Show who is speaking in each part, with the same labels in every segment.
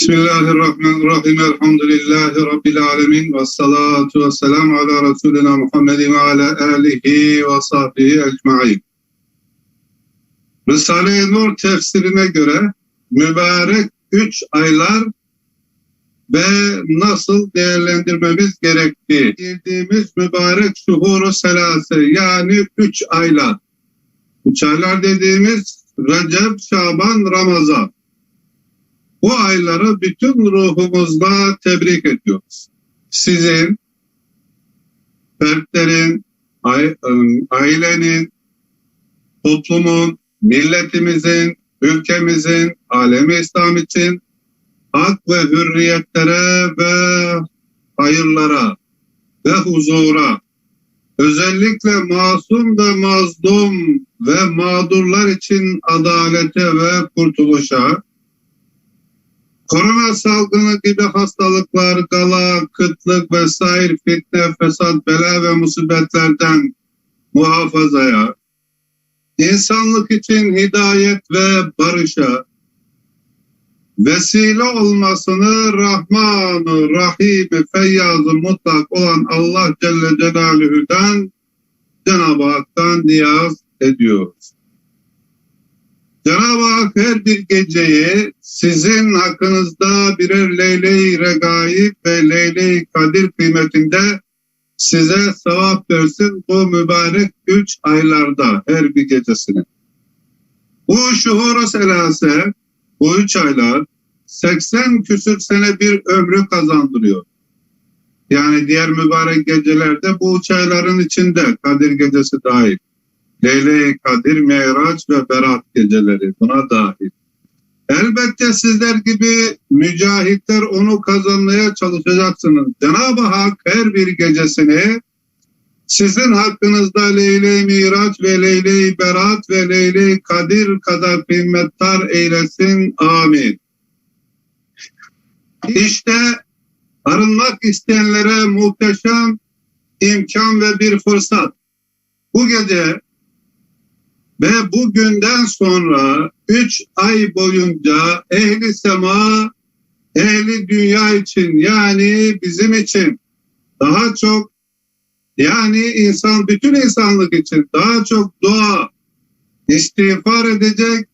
Speaker 1: Bismillahirrahmanirrahim. Elhamdülillahi Rabbil alemin. Ve salatu ve selamu ala Resulina Muhammedin ve ala alihi ve sahbihi ecma'in. Risale-i Nur tefsirine göre mübarek üç aylar ve nasıl değerlendirmemiz gerektiği. Girdiğimiz mübarek şuhuru selase yani üç aylar. Üç aylar dediğimiz Recep, Şaban, Ramazan. Bu ayları bütün ruhumuzla tebrik ediyoruz. Sizin, fertlerin, ailenin, toplumun, milletimizin, ülkemizin, alemi İslam için hak ve hürriyetlere ve hayırlara ve huzura özellikle masum ve mazlum ve mağdurlar için adalete ve kurtuluşa korona salgını gibi hastalıklar, gala, kıtlık vesaire fitne, fesat, bela ve musibetlerden muhafazaya, insanlık için hidayet ve barışa, vesile olmasını Rahman-ı Rahim-i Feyyaz-ı Mutlak olan Allah Celle Celaluhu'dan Cenab-ı Hak'tan niyaz ediyoruz. Cenab-ı Hak her bir geceyi sizin hakkınızda birer Leyle-i Regaib ve Leyle-i Kadir kıymetinde size sevap versin bu mübarek üç aylarda her bir gecesini. Bu şuhur selase bu üç aylar 80 küsür sene bir ömrü kazandırıyor. Yani diğer mübarek gecelerde bu üç ayların içinde Kadir gecesi dahil. Leyle-i Kadir, Meyraç ve Berat geceleri buna dahil. Elbette sizler gibi mücahitler onu kazanmaya çalışacaksınız. Cenab-ı Hak her bir gecesini sizin hakkınızda Leyle-i Miraç ve Leyle-i Berat ve Leyle-i Kadir kadar kıymettar eylesin. Amin. İşte arınmak isteyenlere muhteşem imkan ve bir fırsat. Bu gece ve bugünden sonra üç ay boyunca ehli sema, ehli dünya için yani bizim için daha çok yani insan bütün insanlık için daha çok dua istiğfar edecek,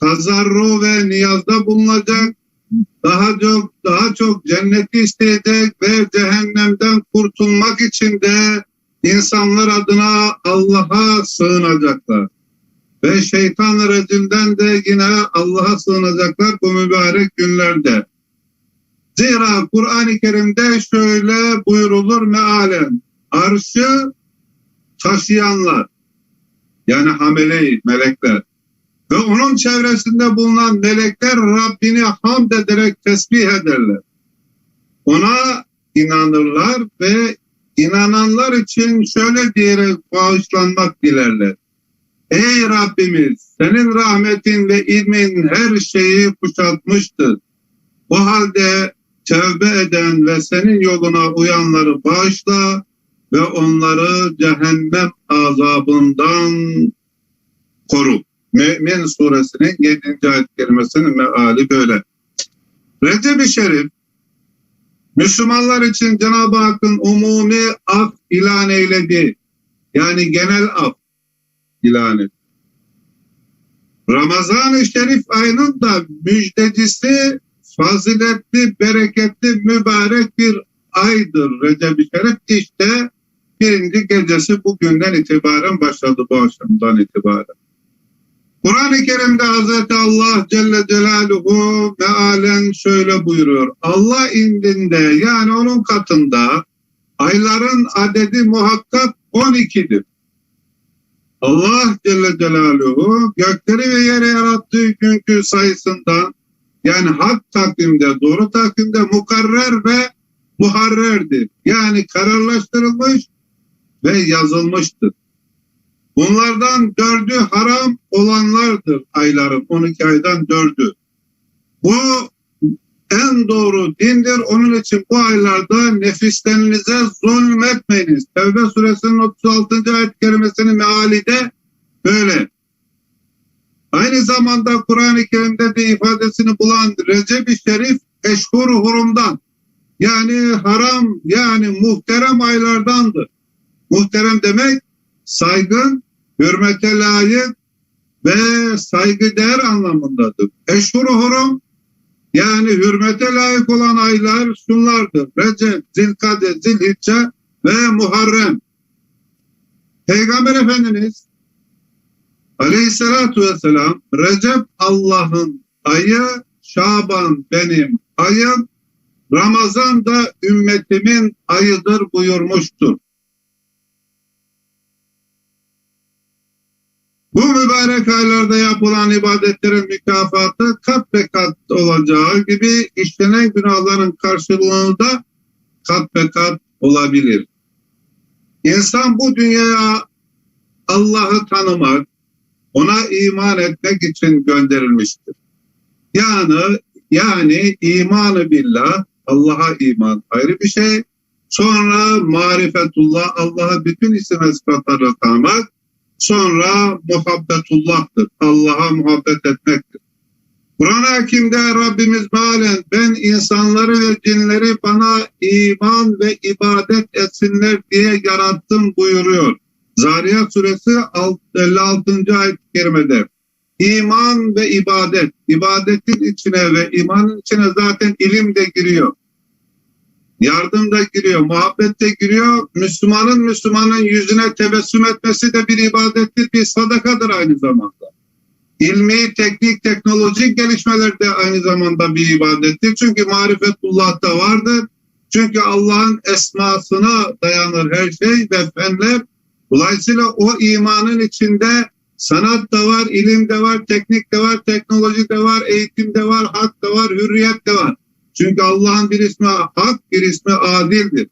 Speaker 1: tazarru ve niyazda bulunacak, daha çok daha çok cenneti isteyecek ve cehennemden kurtulmak için de insanlar adına Allah'a sığınacaklar. Ve şeytan rejimden de yine Allah'a sığınacaklar bu mübarek günlerde. Zira Kur'an-ı Kerim'de şöyle buyurulur mealen. Arşı taşıyanlar yani hameleyi melekler ve onun çevresinde bulunan melekler Rabbini hamd ederek tesbih ederler. Ona inanırlar ve İnananlar için şöyle diyerek bağışlanmak dilerler. Ey Rabbimiz senin rahmetin ve ilmin her şeyi kuşatmıştır. Bu halde tevbe eden ve senin yoluna uyanları bağışla ve onları cehennem azabından koru. Mü'min suresinin 7. ayet kelimesinin meali böyle. Recep-i Şerif Müslümanlar için Cenab-ı Hakk'ın umumi af ilan eyledi. Yani genel af ilan etti. Ramazan-ı Şerif ayının da müjdecisi faziletli, bereketli, mübarek bir aydır Recep-i Şerif. İşte birinci gecesi bugünden itibaren başladı bu akşamdan itibaren. Kur'an-ı Kerim'de Hazreti Allah Celle Celaluhu mealen şöyle buyuruyor. Allah indinde yani onun katında ayların adedi muhakkak 12'dir. Allah Celle Celaluhu gökleri ve yeri yarattığı günkü sayısından yani hak takvimde, doğru takvimde mukarrer ve muharrerdir. Yani kararlaştırılmış ve yazılmıştır. Bunlardan dördü haram olanlardır ayların. 12 aydan dördü. Bu en doğru dindir. Onun için bu aylarda nefislerinize zulmetmeyiniz. Tevbe suresinin 36. ayet kerimesinin meali de böyle. Aynı zamanda Kur'an-ı Kerim'de de ifadesini bulan Recep-i Şerif eşhur hurumdan yani haram yani muhterem aylardandır. Muhterem demek saygın, hürmete layık ve saygıdeğer anlamındadır. Eşhur hurum yani hürmete layık olan aylar şunlardır. Recep, Zilkade, Zilhicce ve Muharrem. Peygamber Efendimiz Aleyhissalatu vesselam Recep Allah'ın ayı, Şaban benim ayım, Ramazan da ümmetimin ayıdır buyurmuştur. Bu mübarek aylarda yapılan ibadetlerin mükafatı kat ve kat olacağı gibi işlenen günahların karşılığında da kat ve kat olabilir. İnsan bu dünyaya Allah'ı tanımak, ona iman etmek için gönderilmiştir. Yani yani imanı billah, Allah'a iman ayrı bir şey. Sonra marifetullah, Allah'a bütün isim ve sıfatları tanımak. Sonra muhabbetullah'tır. Allah'a muhabbet etmektir. Kur'an-ı Hakim'de Rabbimiz mealen ben insanları ve cinleri bana iman ve ibadet etsinler diye yarattım buyuruyor. Zariyat suresi 56. ayet-i kerimede. İman ve ibadet, ibadetin içine ve imanın içine zaten ilim de giriyor. Yardım da giriyor, muhabbet de giriyor. Müslümanın Müslümanın yüzüne tebessüm etmesi de bir ibadettir, bir sadakadır aynı zamanda. İlmi, teknik, teknolojik gelişmeler de aynı zamanda bir ibadettir. Çünkü marifetullah'ta vardır. Çünkü Allah'ın esmasına dayanır her şey ve fenler. Dolayısıyla o imanın içinde sanat da var, ilim de var, teknik de var, teknoloji de var, eğitim de var, hak da var, hürriyet de var. Çünkü Allah'ın bir ismi hak, bir ismi adildir.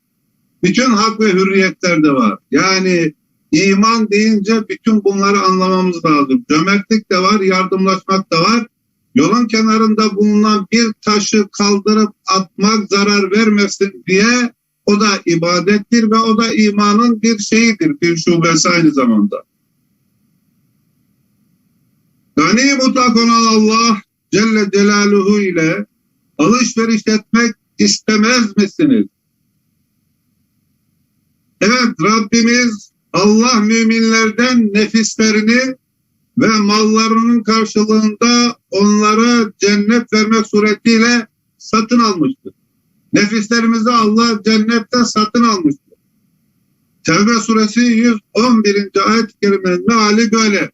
Speaker 1: Bütün hak ve hürriyetler de var. Yani iman deyince bütün bunları anlamamız lazım. Cömertlik de var, yardımlaşmak da var. Yolun kenarında bulunan bir taşı kaldırıp atmak zarar vermesin diye o da ibadettir ve o da imanın bir şeyidir, bir şubesi aynı zamanda. Gani mutlak olan Allah Celle Celaluhu ile alışveriş etmek istemez misiniz? Evet Rabbimiz Allah müminlerden nefislerini ve mallarının karşılığında onlara cennet vermek suretiyle satın almıştır. Nefislerimizi Allah cennette satın almıştır. Tevbe suresi 111. ayet-i kerimenin meali böyle.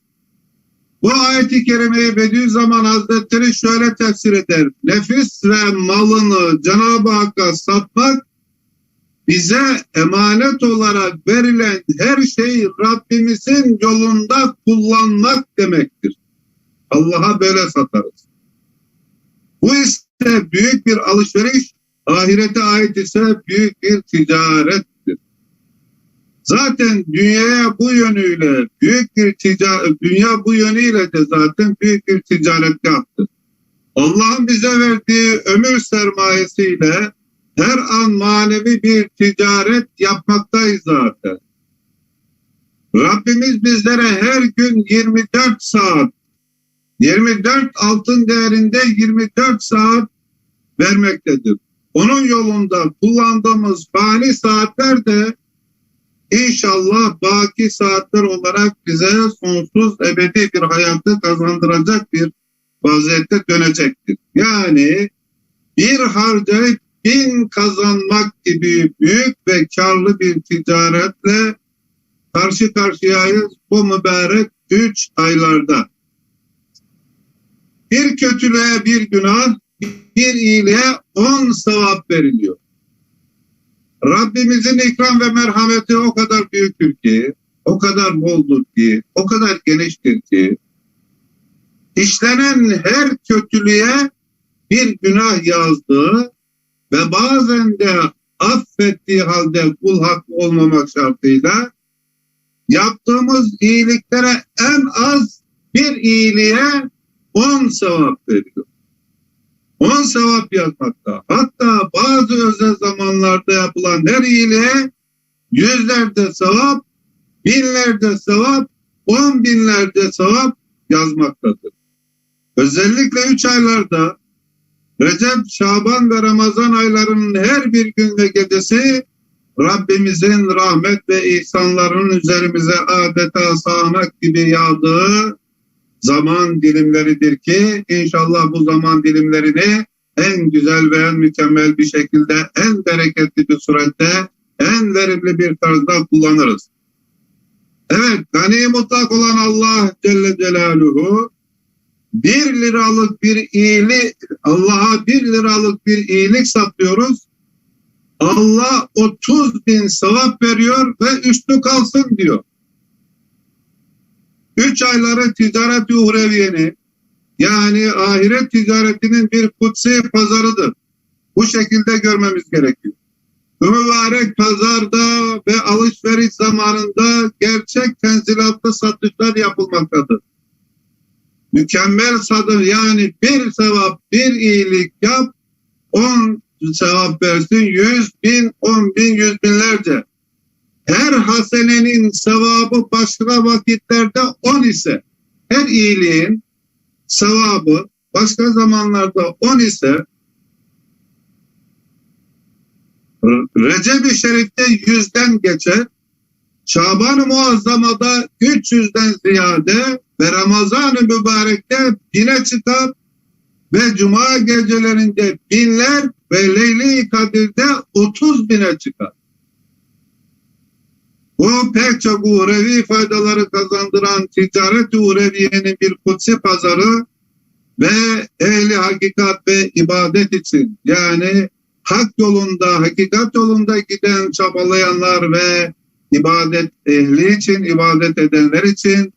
Speaker 1: Bu ayet-i kerimeyi Bediüzzaman Hazretleri şöyle tefsir eder. Nefis ve malını Cenab-ı Hakk'a satmak bize emanet olarak verilen her şeyi Rabbimizin yolunda kullanmak demektir. Allah'a böyle satarız. Bu ise büyük bir alışveriş, ahirete ait ise büyük bir ticarettir. Zaten dünyaya bu yönüyle büyük bir ticaret, dünya bu yönüyle de zaten büyük bir ticaret yaptı. Allah'ın bize verdiği ömür sermayesiyle her an manevi bir ticaret yapmaktayız zaten. Rabbimiz bizlere her gün 24 saat, 24 altın değerinde 24 saat vermektedir. Onun yolunda kullandığımız fani saatler de inşallah baki saatler olarak bize sonsuz ebedi bir hayatı kazandıracak bir vaziyette dönecektir. Yani bir harcayıp bin kazanmak gibi büyük ve karlı bir ticaretle karşı karşıyayız bu mübarek üç aylarda. Bir kötülüğe bir günah, bir iyiliğe on sevap veriliyor. Rabbimizin ikram ve merhameti o kadar büyüktür ki, o kadar boldur ki, o kadar geniştir ki, işlenen her kötülüğe bir günah yazdığı ve bazen de affettiği halde kul hakkı olmamak şartıyla yaptığımız iyiliklere en az bir iyiliğe on sevap veriyor. On sevap yazmakta. Hatta bazı özel zamanlarda yapılan her iyiliğe yüzlerde sevap, binlerde sevap, on binlerde sevap yazmaktadır. Özellikle üç aylarda Recep, Şaban ve Ramazan aylarının her bir gün ve gecesi Rabbimizin rahmet ve ihsanlarının üzerimize adeta sağanak gibi yağdığı zaman dilimleridir ki inşallah bu zaman dilimlerini en güzel ve en mükemmel bir şekilde en bereketli bir surette en verimli bir tarzda kullanırız. Evet, gani mutlak olan Allah Celle Celaluhu bir liralık bir iyilik, Allah'a bir liralık bir iyilik satıyoruz. Allah 30 bin sevap veriyor ve üstü kalsın diyor. Üç ayları ticaret-i uhreviyenin yani ahiret ticaretinin bir kutsi pazarıdır. Bu şekilde görmemiz gerekiyor. Mübarek pazarda ve alışveriş zamanında gerçek tenzilatlı satışlar yapılmaktadır. Mükemmel sadır yani bir sevap, bir iyilik yap, on sevap versin, yüz bin, on bin, yüz binlerce. Her hasenenin sevabı başka vakitlerde on ise, her iyiliğin sevabı başka zamanlarda on ise Recep-i Şerif'te yüzden geçer. Şaban-ı Muazzama'da 300'den ziyade ve Ramazan-ı Mübarek'te bine çıkar ve Cuma gecelerinde binler ve Leyli-i Kadir'de 30 bine çıkar. Bu pek çok uhrevi faydaları kazandıran ticaret uhreviyenin bir kutsi pazarı ve ehli hakikat ve ibadet için yani hak yolunda, hakikat yolunda giden çabalayanlar ve ibadet ehli için, ibadet edenler için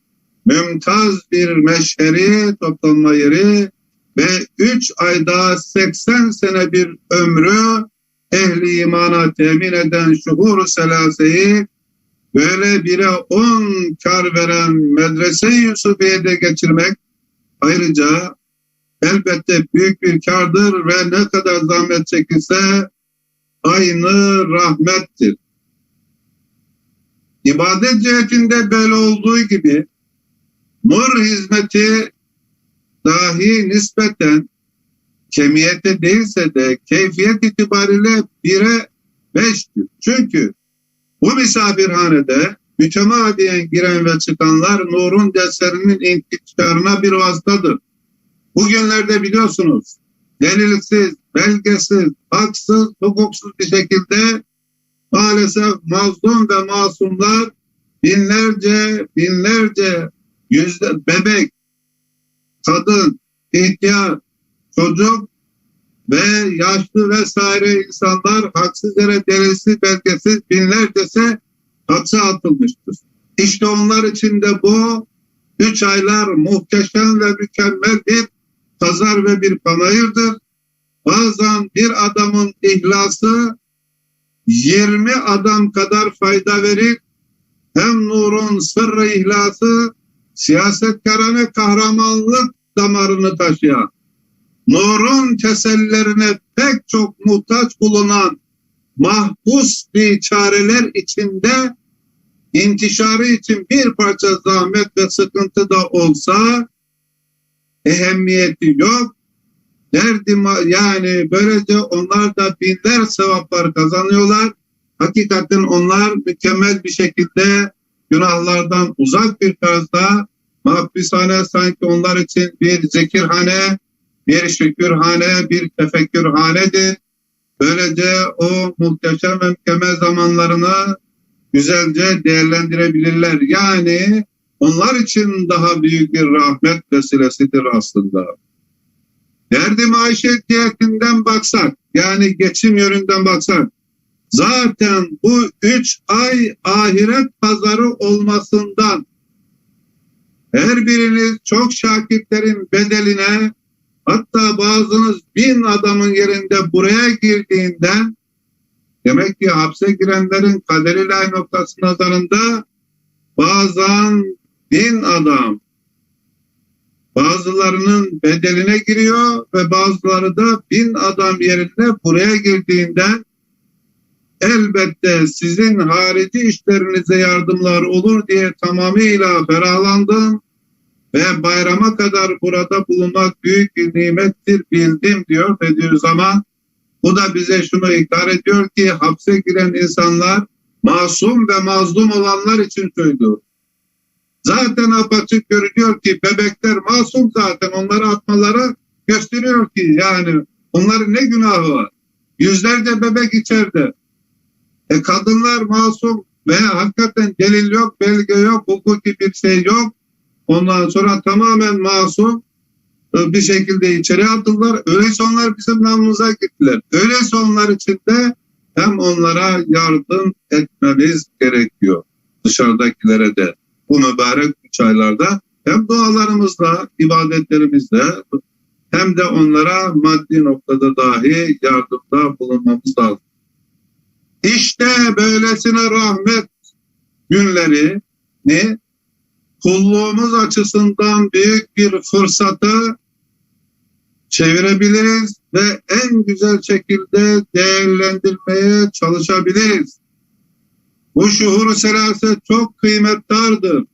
Speaker 1: mümtaz bir meşheri, toplanma yeri ve üç ayda 80 sene bir ömrü ehli imana temin eden şuhur selaseyi böyle bire on kar veren medrese-i Yusufiye'de geçirmek ayrıca elbette büyük bir kardır ve ne kadar zahmet çekilse aynı rahmettir. İbadet cihetinde böyle olduğu gibi nur hizmeti dahi nispeten kemiyette değilse de keyfiyet itibariyle bire beştir. Çünkü bu misafirhanede mütemadiyen giren ve çıkanlar nurun derslerinin intikşarına bir vasıtadır. Bugünlerde biliyorsunuz delilsiz, belgesiz, haksız, hukuksuz bir şekilde maalesef mazlum ve masumlar binlerce, binlerce yüzde bebek, kadın, ihtiyar, çocuk ve yaşlı vesaire insanlar haksız yere delilsiz, belgesiz binlercesi hapse atılmıştır. İşte onlar için de bu üç aylar muhteşem ve mükemmel bir pazar ve bir panayırdır. Bazen bir adamın ihlası 20 adam kadar fayda verir. Hem nurun sırrı ihlası siyasetkarane kahramanlık damarını taşıyan, nurun tesellilerine pek çok muhtaç bulunan mahpus bir çareler içinde intişarı için bir parça zahmet ve sıkıntı da olsa ehemmiyeti yok. Derdim yani böylece onlar da binler sevaplar kazanıyorlar. Hakikaten onlar mükemmel bir şekilde günahlardan uzak bir tarzda mahpushane sanki onlar için bir zikirhane, bir şükürhane, bir tefekkürhanedir. Böylece o muhteşem ve mükemmel zamanlarını güzelce değerlendirebilirler. Yani onlar için daha büyük bir rahmet vesilesidir aslında. Derdi maişet cihetinden baksak, yani geçim yönünden baksak, zaten bu üç ay ahiret pazarı olmasından her biriniz çok şakirtlerin bedeline hatta bazınız bin adamın yerinde buraya girdiğinden demek ki hapse girenlerin kaderiyle noktası nazarında bazen bin adam bazılarının bedeline giriyor ve bazıları da bin adam yerine buraya girdiğinden elbette sizin harici işlerinize yardımlar olur diye tamamıyla ferahlandım ve bayrama kadar burada bulunmak büyük bir nimettir bildim diyor Bediüzzaman. Bu da bize şunu ikrar ediyor ki hapse giren insanlar masum ve mazlum olanlar için söylüyor. Zaten apaçık görünüyor ki bebekler masum zaten onları atmaları gösteriyor ki yani onların ne günahı var? Yüzlerce bebek içeride. E kadınlar masum ve hakikaten delil yok, belge yok, hukuki bir şey yok. Ondan sonra tamamen masum e, bir şekilde içeri atıldılar. Öyleyse onlar bizim namımıza gittiler. Öyleyse onlar için de hem onlara yardım etmemiz gerekiyor. Dışarıdakilere de bu mübarek üç aylarda hem dualarımızla, ibadetlerimizle hem de onlara maddi noktada dahi yardımda bulunmamız lazım. İşte böylesine rahmet günleri ne? Kulluğumuz açısından büyük bir fırsatı çevirebiliriz ve en güzel şekilde değerlendirmeye çalışabiliriz. Bu şuhur selase çok kıymettardır.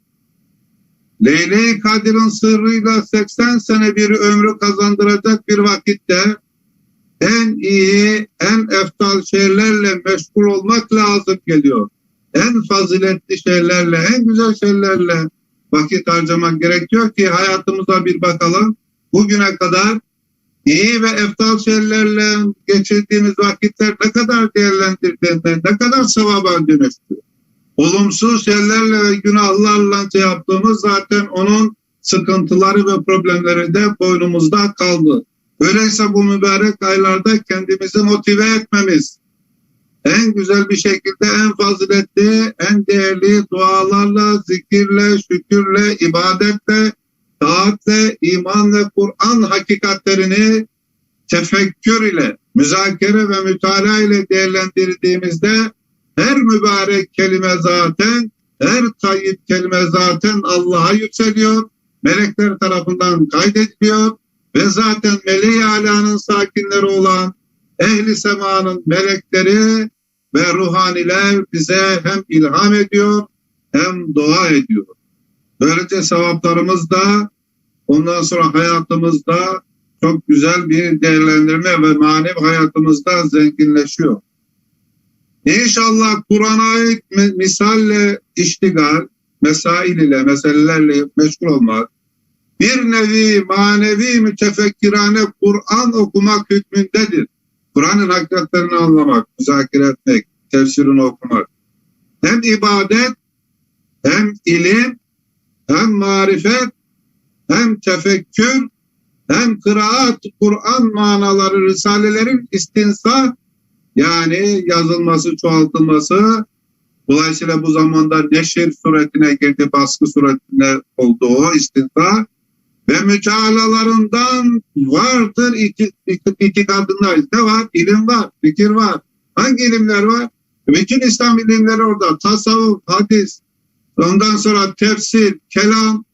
Speaker 1: Leyle-i Kadir'in sırrıyla 80 sene bir ömrü kazandıracak bir vakitte en iyi, en eftal şeylerle meşgul olmak lazım geliyor. En faziletli şeylerle, en güzel şeylerle vakit harcamak gerekiyor ki hayatımıza bir bakalım. Bugüne kadar iyi ve eftal şeylerle geçirdiğimiz vakitler ne kadar değerlendirdiğinde, ne kadar sevaba dönüştü. Olumsuz şeylerle ve günahlarla şey yaptığımız zaten onun sıkıntıları ve problemleri de boynumuzda kaldı. Öyleyse bu mübarek aylarda kendimizi motive etmemiz, en güzel bir şekilde en faziletli, en değerli dualarla, zikirle, şükürle, ibadetle, taatle, iman ve Kur'an hakikatlerini tefekkür ile, müzakere ve mütalaa ile değerlendirdiğimizde her mübarek kelime zaten, her tayyip kelime zaten Allah'a yükseliyor. Melekler tarafından kaydediliyor ve zaten meleği alanın sakinleri olan ehli semanın melekleri ve ruhaniler bize hem ilham ediyor hem dua ediyor. Böylece sevaplarımız da ondan sonra hayatımızda çok güzel bir değerlendirme ve manevi hayatımızda zenginleşiyor. İnşallah Kur'an'a ait misalle iştigal, mesail ile, meselelerle meşgul olmak, bir nevi manevi mütefekkirane Kur'an okumak hükmündedir. Kur'an'ın hakikatlerini anlamak, müzakere etmek, tefsirini okumak. Hem ibadet, hem ilim, hem marifet, hem tefekkür, hem kıraat, Kur'an manaları, risalelerin istinsa yani yazılması, çoğaltılması dolayısıyla bu zamanda neşir suretine girdi, baskı suretine oldu o istinsa ve mütealalarından vardır iki, iki. Ne var? İlim var, fikir var. Hangi ilimler var? Bütün İslam ilimleri orada. Tasavvuf, hadis, ondan sonra tefsir, kelam,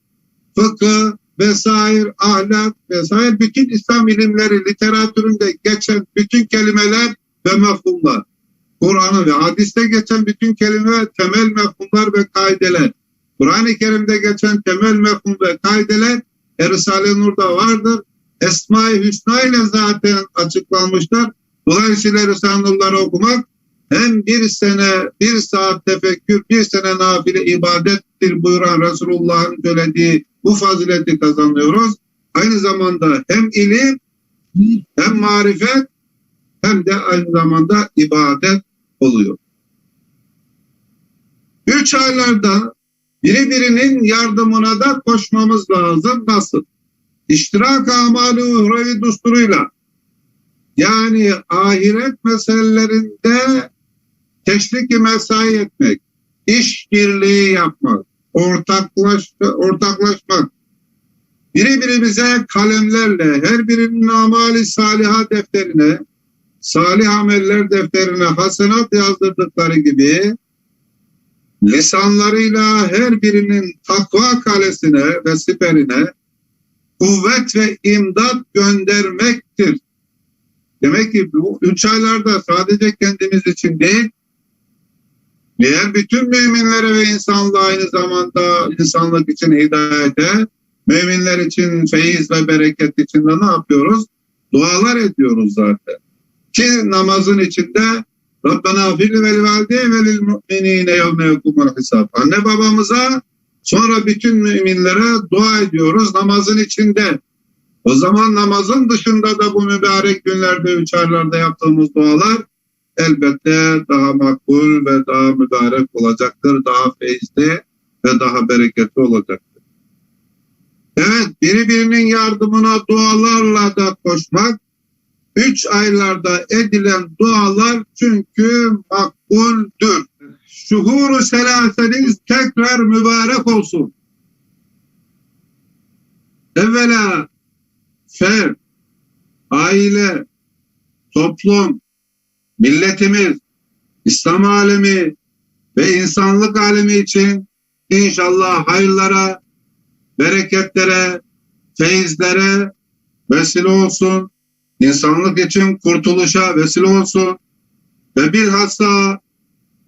Speaker 1: fıkıh, vesaire, ahlak vesaire bütün İslam ilimleri literatüründe geçen bütün kelimeler ve mefhumlar. Kur'an'ı ve hadiste geçen bütün kelimeler, temel mefhumlar ve kaideler. Kur'an-ı Kerim'de geçen temel mefhum ve kaideler e, Risale-i Nur'da vardır. Esma-i Hüsna ile zaten açıklanmışlar. Dolayısıyla Risale-i Nur'ları okumak hem bir sene, bir saat tefekkür, bir sene nafile ibadettir buyuran Resulullah'ın söylediği bu fazileti kazanıyoruz. Aynı zamanda hem ilim hem marifet hem de aynı zamanda ibadet oluyor. Üç aylarda biri birinin yardımına da koşmamız lazım. Nasıl? İştirak amali uhrevi dusturuyla yani ahiret meselelerinde teşvik mesai etmek, iş birliği yapmak, ortaklaş, ortaklaşmak, biri birimize kalemlerle her birinin amali saliha defterine, salih ameller defterine hasenat yazdırdıkları gibi lisanlarıyla her birinin takva kalesine ve siperine kuvvet ve imdat göndermektir. Demek ki bu üç aylarda sadece kendimiz için değil, diğer bütün müminlere ve insanlığa aynı zamanda insanlık için hidayete müminler için feyiz ve bereket için de ne yapıyoruz? Dualar ediyoruz zaten. Ki namazın içinde Rabbena fil vel valide ve lil mu'minine yevme yekumul hisab. Anne babamıza sonra bütün müminlere dua ediyoruz namazın içinde. O zaman namazın dışında da bu mübarek günlerde, üç aylarda yaptığımız dualar elbette daha makbul ve daha mübarek olacaktır. Daha feyizli ve daha bereketli olacaktır. Evet, birbirinin yardımına dualarla da koşmak, üç aylarda edilen dualar çünkü makbuldür. Şuhuru selaseniz tekrar mübarek olsun. Evvela fert, aile, toplum, milletimiz, İslam alemi ve insanlık alemi için inşallah hayırlara, bereketlere, feyizlere vesile olsun. İnsanlık için kurtuluşa vesile olsun. Ve bilhassa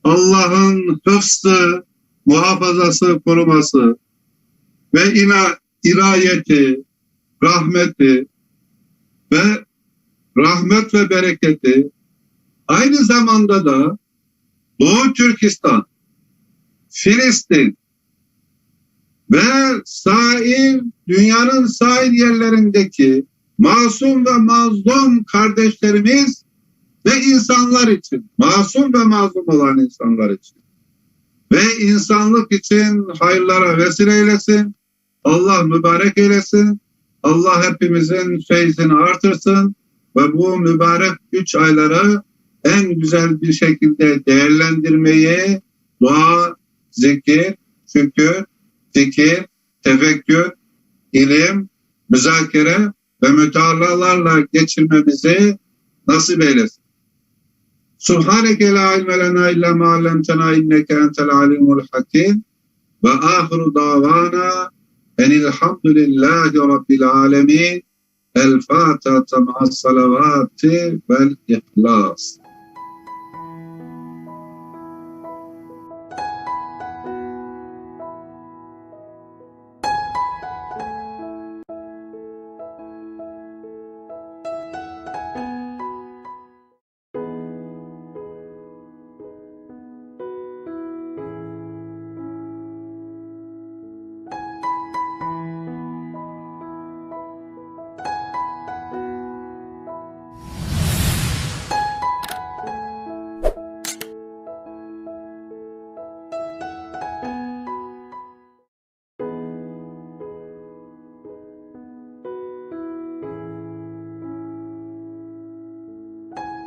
Speaker 1: Allah'ın hıfzı, muhafazası, koruması ve ina, irayeti, rahmeti ve rahmet ve bereketi aynı zamanda da Doğu Türkistan, Filistin ve sahil, dünyanın sahil yerlerindeki masum ve mazlum kardeşlerimiz ve insanlar için, masum ve mazlum olan insanlar için ve insanlık için hayırlara vesile eylesin. Allah mübarek eylesin. Allah hepimizin feyzini artırsın ve bu mübarek üç ayları en güzel bir şekilde değerlendirmeyi dua, zikir, şükür, fikir, tefekkür, ilim, müzakere ve mütealalarla geçirmemizi nasip eylesin. Subhaneke la ilme lena illa ma allamtena inneke entel alimul hakim ve ahiru davana enilhamdülillahi rabbil alemin el Fatiha ma'as salavati vel ihlas.